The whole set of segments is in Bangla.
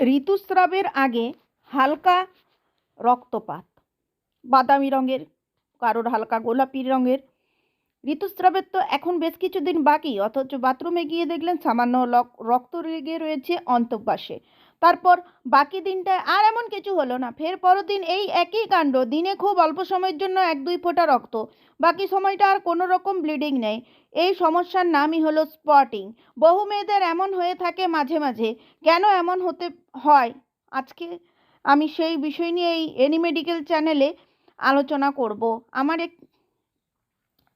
ঋতুস্রাবের আগে হালকা রক্তপাত। বাদামি রঙের, কারোর হালকা গোলাপি রঙের। ঋতুস্রাবের তো এখন বেশ কিছুদিন বাকি, অথচ বাথরুমে গিয়ে দেখলেন সামান্য রক্ত লেগে রয়েছে অন্তঃবাসে তারপর বাকি দিনটায় আর এমন কিছু হলো না। ফের পরের দিন এই একই কাণ্ড, দিনে খুব অল্প সময়ের জন্য এক দুই ফোঁটা রক্ত। বাকি সময়টা আর কোনো রকম ব্লিডিং নেই। এই সমস্যার নামই হলো স্পটিং বহু মেয়েদের এমন হয়ে থাকে মাঝে মাঝে। কেন এমন হতে হয়? আজকে আমি সেই বিষয় নিয়ে এই এনি মেডিকেল চ্যানেলে আলোচনা করব। আমার এক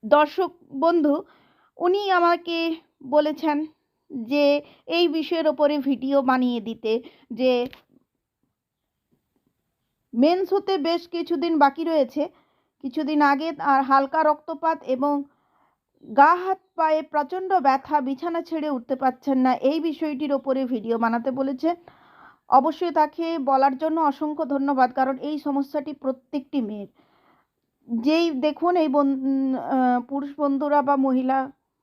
দর্শক বন্ধু, উনি আমাকে বলেছেন যে এই বিষয়ের ওপরে ভিডিও বানিয়ে দিতে, যে মেন্স হতে বেশ কিছুদিন বাকি রয়েছে। কিছুদিন আগে আর হালকা রক্তপাত এবং গা হাত পায়ে প্রচণ্ড ব্যথা, বিছানা ছেড়ে উঠতে পারছেন না, এই বিষয়টির ওপরে ভিডিও বানাতে বলেছে। অবশ্যই তাকে বলার জন্য অসংখ্য ধন্যবাদ, কারণ এই সমস্যাটি প্রত্যেকটি মেয়ের। যেই দেখুন, এই পুরুষ বন্ধুরা বা মহিলা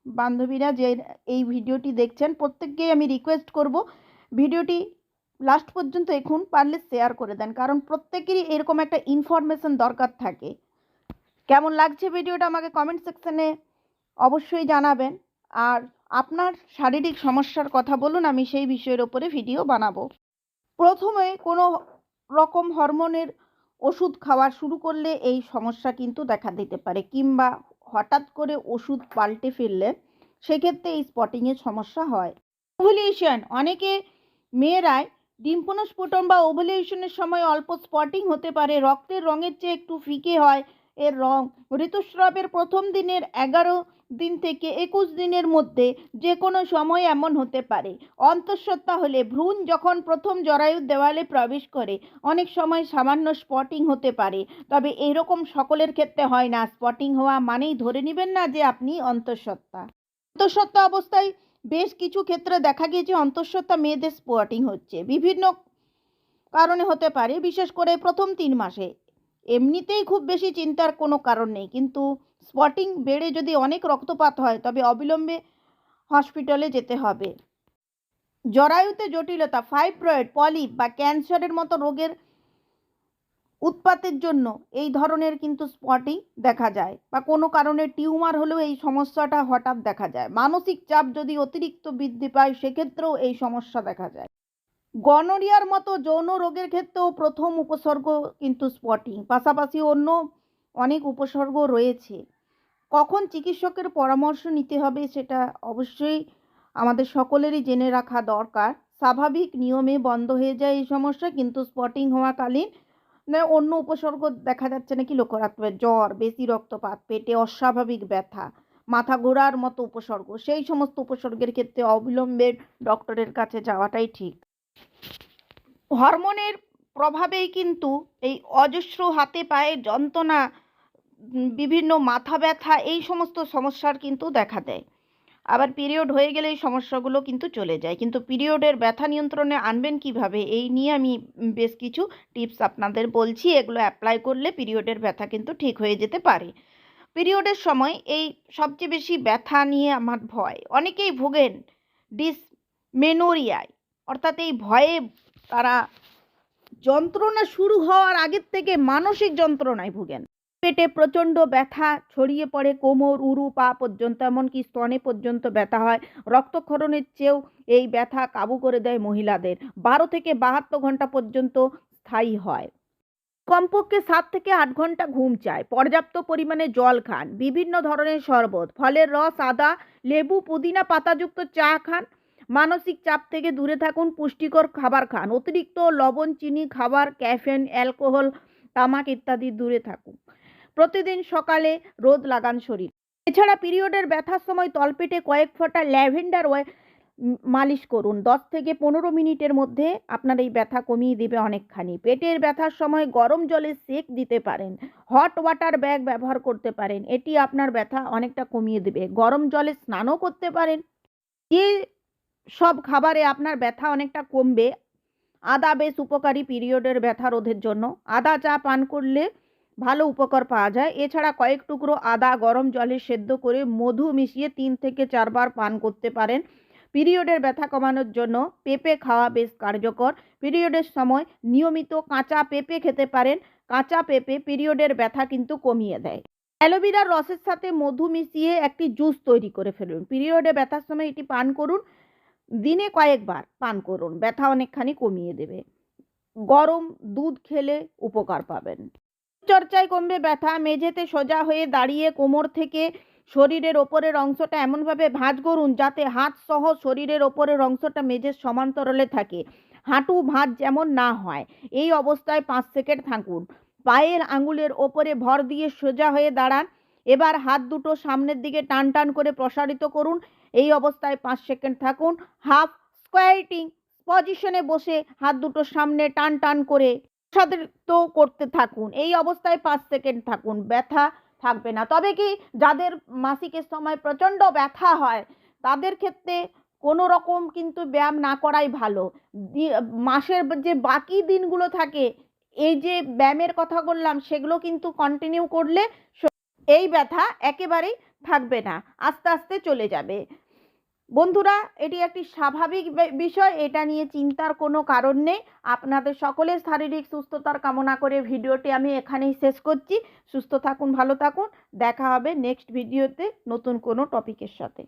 বান্ধবীরা যে এই ভিডিওটি দেখছেন, প্রত্যেককেই আমি রিকোয়েস্ট করব ভিডিওটি লাস্ট পর্যন্ত এখন পারলে শেয়ার করে দেন। কারণ প্রত্যেকেরই এরকম একটা ইনফরমেশন দরকার থাকে। কেমন লাগছে ভিডিওটা আমাকে কমেন্ট সেকশনে অবশ্যই জানাবেন। আর আপনার শারীরিক সমস্যার কথা বলুন, আমি সেই বিষয়ের ওপরে ভিডিও বানাবো। প্রথমে কোনো রকম হরমোনের ওষুধ খাওয়া শুরু করলে এই সমস্যা কিন্তু দেখা দিতে পারে। কিংবা হঠাৎ করে ওষুধ পাল্টে ফেললে সেক্ষেত্রে এই স্পটিংয়ের সমস্যা হয়। ওভুলেশন অনেকে মেয়েরাই ডিম্পনস্ফুটন বা ওভুলেশনের সময় অল্প স্পটিং হতে পারে। রক্তের রঙের চেয়ে একটু ফিকে হয়। এর রং, ঋতুস্রাবের প্রথম দিনের এগারো দিন থেকে একুশ দিনের মধ্যে যে কোনো সময় এমন হতে পারে। অন্তঃসত্ত্বা হলে ভ্রূণ যখন প্রথম জরায়ুর দেওয়ালে প্রবেশ করে, অনেক সময় সামান্য স্পটিং হতে পারে। তবে এরকম সকলের ক্ষেত্রে হয় না। স্পটিং হওয়া মানেই ধরে নেবেন না যে আপনি অন্তঃসত্ত্বা। অন্তঃসত্ত্বা অবস্থায় বেশ কিছু ক্ষেত্রে দেখা গিয়েছে অন্তঃসত্ত্বা মেয়েদের স্পটিং হচ্ছে। বিভিন্ন কারণে হতে পারে, বিশেষ করে প্রথম তিন মাসে। এমনিতেই খুব বেশি চিন্তার কোনো কারণ নেই। কিন্তু স্পটিং বেড়ে যদি অনেক রক্তপাত হয়, তবে অবিলম্বে হসপিটালে যেতে হবে। জরায়ুতে জটিলতা, ফাইব্রয়েড, পলিপ বা ক্যান্সারের মতো রোগের উৎপাতের জন্য এই ধরনের কিন্তু স্পটিং দেখা যায় বা কোনো কারণে টিউমার হলেও এই সমস্যাটা হঠাৎ দেখা যায়। মানসিক চাপ যদি অতিরিক্ত বৃদ্ধি পায়, সেক্ষেত্রেও এই সমস্যা দেখা যায়। গনোরিয়ার মতো যৌন রোগের ক্ষেত্রেও প্রথম উপসর্গ কিন্তু স্পটিং। পাশাপাশি অন্য অনেক উপসর্গ রয়েছে। কখন চিকিৎসকের পরামর্শ নিতে হবে সেটা অবশ্যই আমাদের সকলেরই জেনে রাখা দরকার। স্বাভাবিক নিয়মে বন্ধ হয়ে যায় এই সমস্যা, কিন্তু স্পটিং হওয়াকালীন অন্য উপসর্গ দেখা যাচ্ছে নাকি লক্ষ্য রাখতে হবে জ্বর, বেশি রক্তপাত, পেটে অস্বাভাবিক ব্যথা, মাথা ঘোরার মতো উপসর্গ। সেই সমস্ত উপসর্গের ক্ষেত্রে অবিলম্বে ডক্টরের কাছে যাওয়াটাই ঠিক। হরমোনের প্রভাবেই কিন্তু এই অজস্র হাতে পায়ে যন্ত্রণা বিভিন্ন মাথা ব্যথা, এই সমস্ত সমস্যার কিন্তু দেখা দেয়। আবার পিরিয়ড হয়ে গেলে এই সমস্যাগুলো কিন্তু চলে যায়। কিন্তু পিরিয়ডের ব্যথা নিয়ন্ত্রণে আনবেন কীভাবে? এই নিয়ে আমি বেশ কিছু টিপস আপনাদের বলছি। এগুলো অ্যাপ্লাই করলে পিরিয়ডের ব্যথা কিন্তু ঠিক হয়ে যেতে পারে। পিরিয়ডের সময় এই সবচেয়ে বেশি ব্যথা নিয়ে আমার ভয়। অনেকেই ভোগেন ডিসমেনোরিয়ায় অর্থাৎ এই ভয়ে তারা যন্ত্রণা শুরু হওয়ার আগের থেকে মানসিক যন্ত্রণায় ভোগেন। পেটে প্রচণ্ড ব্যথা, ছড়িয়ে পড়ে, কোমর, উরু, পা পর্যন্ত, এমনকি স্তনে পর্যন্ত ব্যথা হয়। রক্তক্ষরণের চেয়েও এই ব্যথা কাবু করে দেয় মহিলাদের। বারো থেকে বাহাত্তর ঘণ্টা পর্যন্ত স্থায়ী হয়। কমপক্ষে সাত থেকে আট ঘণ্টা ঘুম চায়। পর্যাপ্ত পরিমাণে জল খান। বিভিন্ন ধরনের শরবত। ফলের রস, আদা, লেবু, পুদিনা পাতাযুক্ত চা খান। মানসিক চাপ থেকে দূরে থাকুন, পুষ্টিকর খাবার খান। অতিরিক্ত লবণ, চিনি, খাবার, ক্যাফেন, অ্যালকোহল, তামাক ইত্যাদি দূরে থাকুন। প্রতিদিন সকালে রোদ লাগান শরীর। এছাড়া পিরিয়ডের ব্যথার সময় তলপেটে কয়েক ফোঁটা ল্যাভেন্ডার মালিশ করুন। দশ থেকে পনেরো মিনিটের মধ্যে আপনার এই ব্যথা কমিয়ে দেবে অনেকখানি। পেটের ব্যথার সময় গরম জলে সেক দিতে পারেন। হট ওয়াটার ব্যাগ ব্যবহার করতে পারেন। এটি আপনার ব্যথা অনেকটা কমিয়ে দেবে। গরম জলে স্নানও করতে পারেন। যে সব খাবারে আপনার ব্যথা অনেকটা কমবে, আদা বেশ উপকারী পিরিয়ডের ব্যথা রোধের জন্য। আদা চা পান করলে ভালো উপকার পাওয়া যায়। এছাড়া কয়েক টুকরো আদা গরম জলে সেদ্ধ করে মধু মিশিয়ে তিন থেকে চারবার পান করতে পারেন। পিরিয়ডের ব্যথা কমানোর জন্য পেঁপে খাওয়া বেশ কার্যকর। পিরিয়ডের সময় নিয়মিত কাঁচা পেঁপে খেতে পারেন। কাঁচা পেঁপে পিরিয়ডের ব্যথা কিন্তু কমিয়ে দেয়। অ্যালোভেরার রসের সাথে মধু মিশিয়ে একটি জুস তৈরি করে ফেলুন। পিরিয়ডে ব্যথার সময় এটি পান করুন। দিনে কয়েকবার পান করুন। ব্যথা অনেকখানি কমিয়ে দেবে। গরম দুধ খেলে উপকার পাবেন। চর্চায় কমবে ব্যথা, মেঝেতে সোজা হয়ে দাঁড়িয়ে কোমর থেকে শরীরের ওপরের অংশটা এমনভাবে ভাঁজ করুন যাতে হাত সহ শরীরের ওপরের অংশটা মেঝের সমান্তরালে থাকে। হাঁটু ভাঁজ যেমন না হয়, এই অবস্থায় পাঁচ সেকেন্ড থাকুন। পায়ের আঙুলের ওপরে ভর দিয়ে সোজা হয়ে দাঁড়ান। এবার হাত দুটো সামনের দিকে টান টান করে প্রসারিত করুন। এই অবস্থায় পাঁচ সেকেন্ড থাকুন। হাফ স্কোয়ারিটিং পজিশনে বসে হাত দুটো সামনে টান টান করে প্রসারিত করতে থাকুন। এই অবস্থায় পাঁচ সেকেন্ড থাকুন, ব্যথা থাকবে না। তবে কি যাদের মাসিকের সময় প্রচণ্ড ব্যথা হয়, তাদের ক্ষেত্রে কোনো রকম কিন্তু ব্যায়াম না করাই ভালো। মাসের যে বাকি দিনগুলো থাকে, এই যে ব্যায়ামের কথা বললাম, সেগুলো কিন্তু কন্টিনিউ করলে এই ব্যথা একেবারেই থাকবে না, আস্তে আস্তে চলে যাবে। বন্ধুরা, এটি একটি স্বাভাবিক বিষয়। এটা নিয়ে চিন্তার কোনো কারণ নেই। আপনাদের সকলের শারীরিক সুস্থতার কামনা করে ভিডিওটি আমি এখানেই শেষ করছি। সুস্থ থাকুন, ভালো থাকুন। দেখা হবে নেক্সট ভিডিওতে নতুন কোনো টপিকের সাথে।